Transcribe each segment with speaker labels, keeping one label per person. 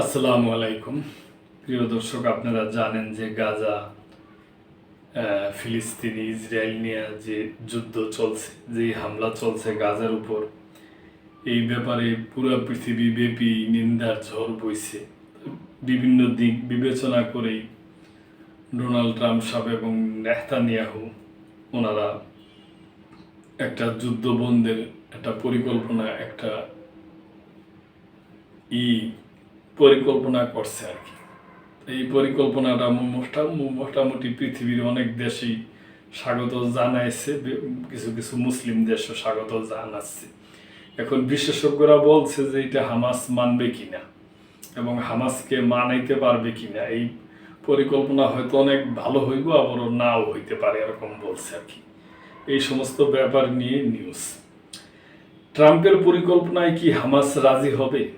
Speaker 1: আসসালামু আলাইকুম। প্রিয় দর্শক, আপনারা জানেন যে গাজা ফিলিস্তিনি, ইসরায়েল নিয়ে যে যুদ্ধ চলছে যে হামলা চলছে গাজার উপর, এই ব্যাপারে পুরো পৃথিবী ব্যাপী নিন্দার ঝড় বইছে। বিভিন্ন দিক বিবেচনা করেই ডোনাল্ড ট্রাম্প সাহেব এবং নেতানিয়াহু, ওনারা একটা যুদ্ধ বন্ধের একটা পরিকল্পনা, একটা ই পরিকল্পনা করছে আর কি। এই পরিকল্পনাটা মোটা- মোটামুটি পৃথিবীর অনেক দেশই স্বাগত জানাইছে কিছু কিছু মুসলিম দেশও স্বাগত জানাচ্ছে। এখন বিশেষজ্ঞরা বলছে যে এটা হামাস মানবে কিনা এবং হামাসকে মানাইতে পারবে কিনা। এই পরিকল্পনা হয়তো অনেক ভালো হইব আবার নাও হইতে পারে এরকম বলছে আর কি। এই সমস্ত ব্যাপার নিয়ে নিউজ ট্রাম্পের পরিকল্পনায় কি হামাস রাজি হবে?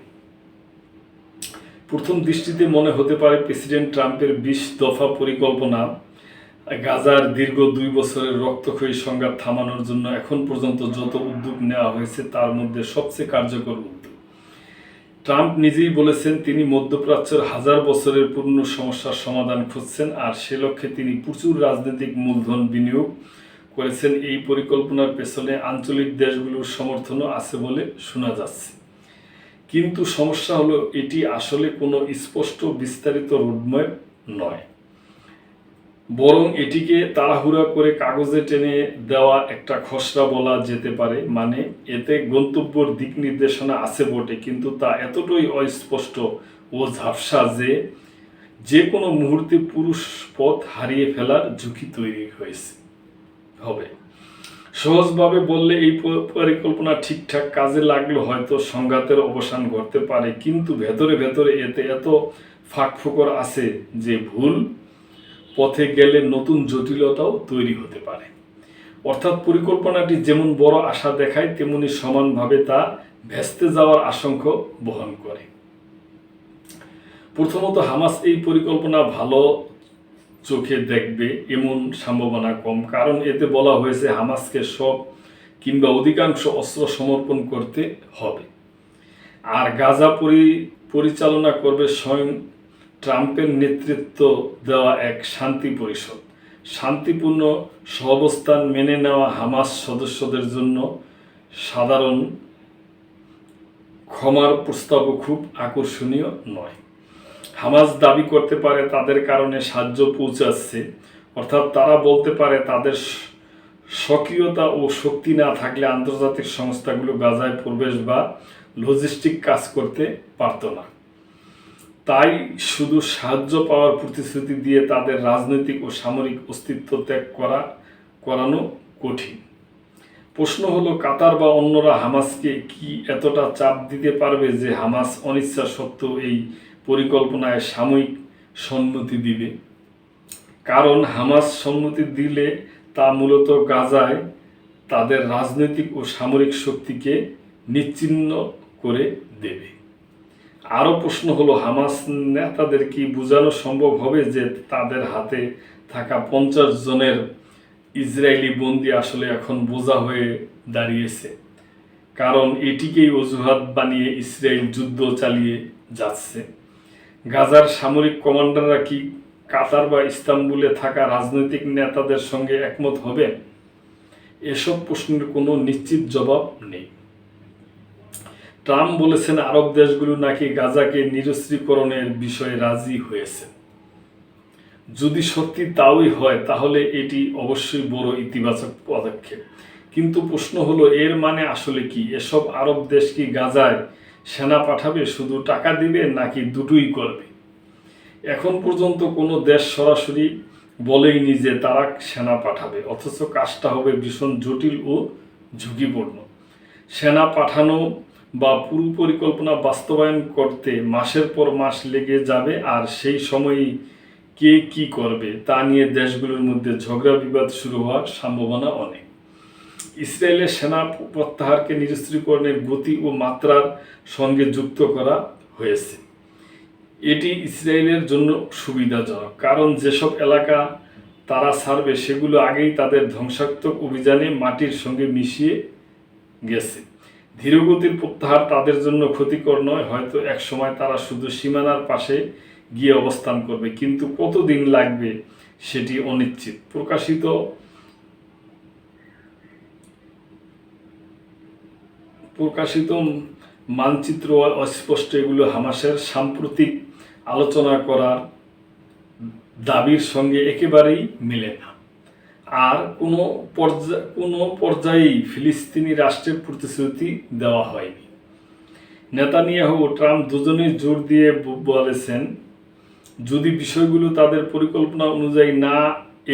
Speaker 1: প্রথম দৃষ্টিতে মনে হতে পারে প্রেসিডেন্ট ট্রাম্পের বিশ দফা পরিকল্পনা গাজার দীর্ঘ দুই বছরের রক্তক্ষয়ী সংঘাত থামানোর জন্য এখন পর্যন্ত যত উদ্যোগ নেওয়া হয়েছে তার মধ্যে সবচেয়ে কার্যকর উদ্যোগ। ট্রাম্প নিজেই বলেছেন, তিনি মধ্যপ্রাচ্যের হাজার বছরের পূর্ণ সমস্যার সমাধান খুঁজছেন আর সে লক্ষ্যে তিনি প্রচুর রাজনৈতিক মূলধন বিনিয়োগ করেছেন। এই পরিকল্পনার পেছনে আঞ্চলিক দেশগুলোর সমর্থনও আছে বলে শোনা যাচ্ছে। কিন্তু সমস্যা হলো এটি আসলে কোনো স্পষ্ট বিস্তারিত রোডম্যাপ নয়। বরং এটিকে তাড়াহুড়া করে কাগজে টেনে দেওয়া একটা খসড়া বলা যেতে পারে মানে এতে গন্তব্যর দিক নির্দেশনা আছে বটে, কিন্তু তা এতটাই অস্পষ্ট ও ঝাপসা যে যে কোনো মুহূর্তে পুরুষ পথ হারিয়ে ফেলার ঝুঁকি তৈরি হয়েছে, হবে। সহজভাবে বললে এই পরিকল্পনা ঠিকঠাক কাজে লাগলে, হয়তো সংঘাতের অবসান ঘটতে পারে। কিন্তু ভেতরে ভেতরে এতে এত ফাঁকফোকর আছে যে ভুল পথে গেলে নতুন জটিলতাও তৈরি হতে পারে। অর্থাৎ পরিকল্পনাটি যেমন বড় আশা দেখায়, তেমনি সমানভাবে তা ভেস্তে যাওয়ার আশঙ্কা বহন করে। প্রথমত হামাস এই পরিকল্পনা ভালো চোখে দেখবে এমন সম্ভাবনা কম। কারণ এতে বলা হয়েছে হামাসকে সব কিংবা অধিকাংশ অস্ত্র সমর্পণ করতে হবে। আর গাজা পরি, পরিচালনা করবে স্বয়ং ট্রাম্পের নেতৃত্ব দেওয়া এক শান্তি পরিষদ। শান্তিপূর্ণ সহাবস্থান মেনে নেওয়া হামাস সদস্যদের জন্য সাধারণ ক্ষমার প্রস্তাবও খুব আকর্ষণীয় নয়। হামাস দাবি করতে পারে, তাদের কারণে সাহায্য পৌঁছাচ্ছে। অর্থাৎ তারা বলতে পারে, তাদের সক্রিয়তা ও শক্তি না থাকলে আন্তর্জাতিক সংস্থাগুলো গাজায় প্রবেশ বা লজিস্টিক কাজ করতে পারত না। তাই শুধু সাহায্য পাওয়ার প্রতিশ্রুতি দিয়ে তাদের রাজনৈতিক ও সামরিক অস্তিত্ব ত্যাগ করা, করানো কঠিন। প্রশ্ন হলো, কাতার বা অন্যরা হামাসকে কি এতটা চাপ দিতে পারবে যে হামাস অনিচ্ছা সত্ত্বেও এই পরিকল্পনায় সাময়িক সম্মতি দিবে। কারণ হামাস সম্মতি দিলে তা মূলত গাজায় তাদের রাজনৈতিক ও সামরিক শক্তিকে নিচ্ছিন্ন করে দেবে। আরও প্রশ্ন হলো, হামাস নেতাদের কি বোঝানো সম্ভব হবে যে তাদের হাতে থাকা পঞ্চাশ জনের ইসরায়েলি বন্দি আসলে এখন বোঝা হয়ে দাঁড়িয়েছে? কারণ এটিকেই অজুহাত বানিয়ে ইসরায়েল যুদ্ধ চালিয়ে যাচ্ছে। গাজার সামরিক কমান্ডাররা কি কাতার বা ইস্তাম্বুলে থাকা রাজনৈতিক নেতাদের সঙ্গে একমত হবে এসব প্রশ্নের কোনো নিশ্চিত জবাব নেই। ট্রাম্প বলেছেন, আরব দেশগুলো নাকি গাজাকে নিরস্ত্রীকরণের বিষয়ে রাজি হয়েছে। যদি সত্যি তাওই হয়, তাহলে এটি অবশ্যই বড় ইতিবাচক পদক্ষেপ। কিন্তু প্রশ্ন হলো, এর মানে আসলে কি? এসব আরব দেশ কি গাজায় সেনা পাঠাবে, শুধু টাকা দিবে নাকি দুটোই করবে? এখন পর্যন্ত কোনো দেশ সরাসরি বলেইনি যে তারা সেনা পাঠাবে, অথচ কাজটা হবে ভীষণ জটিল ও ঝুঁকিপূর্ণ। সেনা পাঠানো বা পুরো পরিকল্পনা বাস্তবায়ন করতে মাসের পর মাস লেগে যাবে, আর সেই সময়ই কে কি করবে তা নিয়ে দেশগুলোর মধ্যে ঝগড়া বিবাদ শুরু হওয়ার সম্ভাবনা অনেক। ইসরায়েলের সেনা প্রত্যাহারকে নিরস্ত্রীকরণের গতি ও মাত্রার সঙ্গে যুক্ত করা হয়েছে। এটি ইসরায়েলের জন্য সুবিধাজনক, কারণ যেসব এলাকা তারা ছাড়বে, সেগুলো আগেই তাদের ধ্বংসাত্মক অভিযানে মাটির সঙ্গে মিশিয়ে গেছে। ধীরগতির প্রত্যাহার তাদের জন্য ক্ষতিকর নয়, হয়তো এক সময় তারা শুধু সীমানার পাশে গিয়ে অবস্থান করবে, কিন্তু কতদিন লাগবে সেটি অনিশ্চিত। প্রকাশিত প্রকাশিত মানচিত্র অস্পষ্ট এগুলো হামাসের সাম্প্রতিক আলোচনা করার দাবির সঙ্গে একেবারেই মেলে না। আর কোনো পর্যায়ে কোনো পর্যায়েই ফিলিস্তিনি রাষ্ট্রের প্রতিশ্রুতি দেওয়া হয়নি। নেতানিয়াহু ও ট্রাম্প দুজনেই জোর দিয়ে বলেছেন, যদি বিষয়গুলো তাদের পরিকল্পনা অনুযায়ী না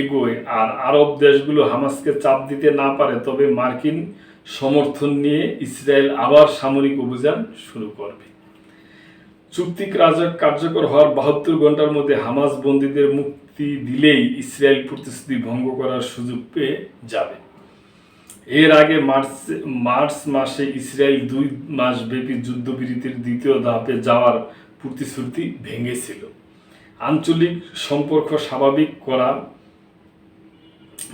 Speaker 1: এগোয় আর আরব দেশগুলো হামাসকে চাপ দিতে না পারে, তবে মার্কিন সমর্থন নিয়ে ইসরায়েল আবার সামরিক অভিযান শুরু করবে। চুক্তি কার্য- কার্যকর হওয়ার বাহাত্তর ঘণ্টার মধ্যে হামাস বন্দীদের মুক্তি দিলেই ইসরায়েল প্রতিশ্রুতি ভঙ্গ করার সুযোগ পেয়ে যাবে। এর আগে মার্চ মার্চ মাসে ইসরায়েল দুই মাস ব্যাপী যুদ্ধবিরতির দ্বিতীয় ধাপে যাওয়ার প্রতিশ্রুতি ভেঙেছিল। আঞ্চলিক সম্পর্ক স্বাভাবিক করা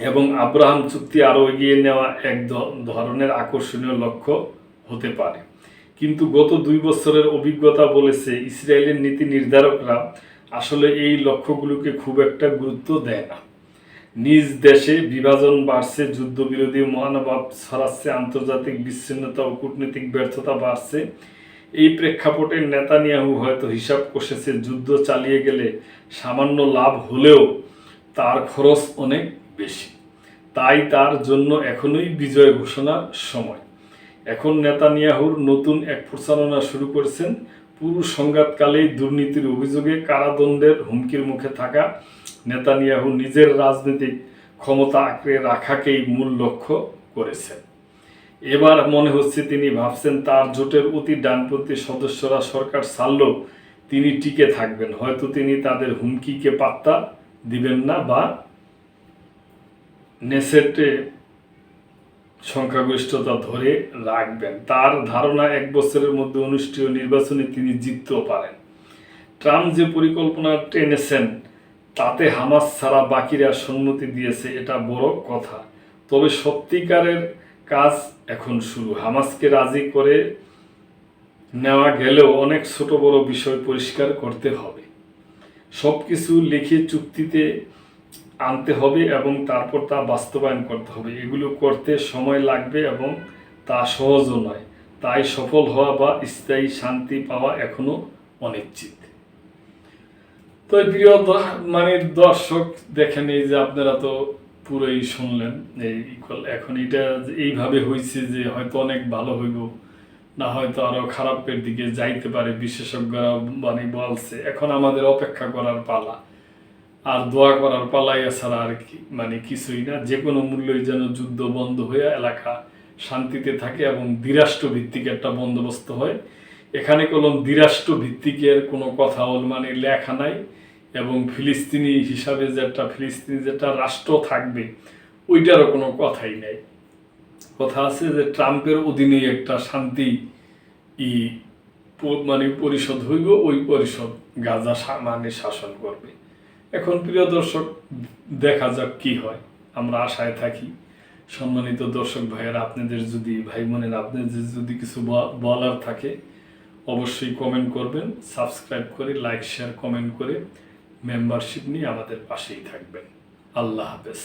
Speaker 1: এবং আব্রাহাম চুক্তি আরও এগিয়ে নেওয়া এক ধরনের আকর্ষণীয় লক্ষ্য হতে পারে। কিন্তু গত দুই বছরের অভিজ্ঞতা বলেছে ইসরায়েলের নীতি নির্ধারকরা আসলে এই লক্ষ্যগুলোকে খুব একটা গুরুত্ব দেয় না। নিজ দেশে বিভাজন বাড়ছে যুদ্ধবিরোধী মহানভাব ছড়াচ্ছে, আন্তর্জাতিক বিচ্ছিন্নতা ও কূটনৈতিক ব্যর্থতা বাড়ছে। এই প্রেক্ষাপটে নেতানিয়াহু হয়তো হিসাব কষেছে, যুদ্ধ চালিয়ে গেলে সামান্য লাভ হলেও তার খরচ অনেক বেশি। তাই তার জন্য এখনোই বিজয় ঘোষণার সময়। এখন নেতানিয়াহুর নতুন এক প্রচারণা শুরু করেছেন পুরো সংঘাতকালেই দুর্নীতির অভিযোগে কারাদণ্ডের হুমকির মুখে থাকা নেতানিয়াহু নিজের রাজনৈতিক ক্ষমতা আঁকড়ে রাখাকেই মূল লক্ষ্য করেছেন। এবার মনে হচ্ছে তিনি ভাবছেন তার জোটের অতি ডানপন্থী সদস্যরা সরকার ছাড়লেও তিনি টিকে থাকবেন। হয়তো তিনি তাদের হুমকিকে পাত্তা দিবেন না বা নেসেটে সংখ্যাগরিষ্ঠতা ধরে রাখবেন। তার ধারণা এক বছরের মধ্যে অনুষ্ঠেয় নির্বাচনে তিনি জিততেও পারেন। ট্রাম্প যে পরিকল্পনা টেনেছেন, তাতে হামাস ছাড়া বাকিরা সম্মতি দিয়েছে, এটা বড় কথা। তবে সত্যিকারের কাজ এখন শুরু। হামাসকে রাজি করে নেওয়া গেলেও অনেক ছোট বড় বিষয় পরিষ্কার করতে হবে। সব কিছু লিখে চুক্তিতে আনতে হবে এবং তারপর তা বাস্তবায়ন করতে হবে। এগুলো করতে সময় লাগবে এবং তা সহজও নয়। তাই সফল হওয়া বা স্থায়ী শান্তি পাওয়া এখনও অনিশ্চিত। তো প্রিয় মানে দর্শক, দেখেন এই যে আপনারা তো পুরোই শুনলেন এই এখন এটা এইভাবে হয়েছে যে হয়তো অনেক ভালো হইব, না হয়তো আরও খারাপের দিকে যাইতে পারে। বিশেষজ্ঞরা মানে বলছে, এখন আমাদের অপেক্ষা করার পালা। আর দোয়া করার পালাইয়া ছাড়া আর কি মানে কিছুই না। যে কোনো মূল্যই যেন যুদ্ধ বন্ধ হয়ে এলাকা শান্তিতে থাকে এবং দ্বিরাষ্ট্র ভিত্তিক একটা বন্দোবস্ত হয়। এখানে কোনো দ্বিরাষ্ট্র ভিত্তিকের কোনো কথা ওর মানে লেখা নাই এবং ফিলিস্তিনি হিসাবে যেটা, ফিলিস্তিনি যেটা রাষ্ট্র থাকবে, ওইটারও কোনো কথাই নাই। কথা আছে যে ট্রাম্পের অধীনে একটা শান্তি ই মানে পরিষদ হইব, ওই পরিষদ গাজা মানে শাসন করবে। এখন প্রিয় দর্শক, দেখা যাক কি হয়। আমরা আশায় থাকি। সম্মানিত দর্শক ভাইয়ের, আপনাদের যদি, ভাই বোনের, আপনাদের যদি কিছু বলার থাকে, অবশ্যই কমেন্ট করবেন সাবস্ক্রাইব করে লাইক শেয়ার কমেন্ট করে মেম্বারশিপ নিয়ে আমাদের পাশেই থাকবেন। আল্লাহ হাফেজ।